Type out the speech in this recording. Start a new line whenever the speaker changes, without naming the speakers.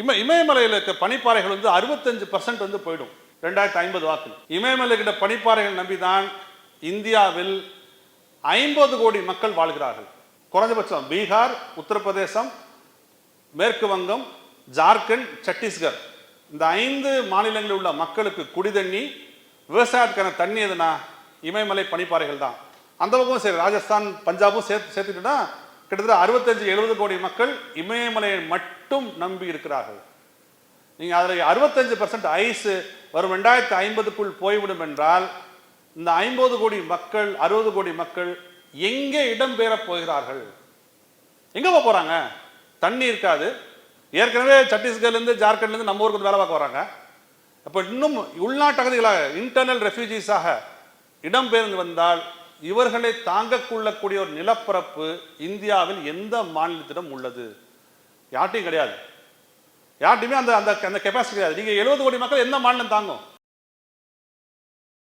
இம இமயமலையில் இருக்க பனிப்பாறைகள் வந்து அறுபத்தஞ்சு பர்சன்ட் வந்து போயிடும். ரெண்டாயிரத்தி ஐம்பது வாக்கில். இமயமலை கிட்ட பனிப்பாறைகள் நம்பிதான் இந்தியாவில் ஐம்பது கோடி மக்கள் வாழ்கிறார்கள். குறைஞ்சபட்சம் பீகார் உத்தரப்பிரதேசம் மேற்கு வங்கம் ஜார்க்கண்ட் சத்தீஸ்கர் இந்த ஐந்து மாநிலங்களில் உள்ள மக்களுக்கு குடிதண்ணி விவசாயத்துக்கான தண்ணி எதுனா இமயமலை பனிப்பாறைகள் தான். அந்த பக்கமும் சரி ராஜஸ்தான் பஞ்சாபும் சேர்த்து சேர்த்துக்கிட்டா கிட்டத்தட்ட அறுபத்தஞ்சு எழுபது கோடி மக்கள் இமயமலையை மட்டும் நம்பி இருக்கிறார்கள். நீங்கள் அதில் அறுபத்தஞ்சு பர்சன்ட் ஐஸு வரும் ரெண்டாயிரத்தி ஐம்பதுக்குள் போய்விடும் என்றால் இந்த ஐம்பது கோடி மக்கள் அறுபது கோடி மக்கள் எங்கே இடம்பெயரப் போகிறார்கள்? எங்கே போக போகிறாங்க தண்ணி இருக்காது. ஏற்கனவே சத்தீஸ்கர்லேருந்து ஜார்க்கண்ட்லேருந்து நம்ம ஊருக்கு வேலை பார்க்க வராங்க. அப்போ இன்னும் உள்நாட்டு அகதிகளாக இன்டர்னல் ரெஃப்யூஜிஸாக இடம்பெயர்ந்து வந்தால் இவர்களை தாங்கக்கொள்ளக்கூடிய ஒரு நிலப்பரப்பு இந்தியாவில் எந்த மாநிலத்திடம் உள்ளது? யார்ட்டையும் கிடையாது. யார்ட்டையுமே அந்த அந்த அந்த கெப்பாசிட்டி கிடையாது. நீங்கள் எழுபது கோடி மக்கள் எந்த மாநிலம் தாங்கும்?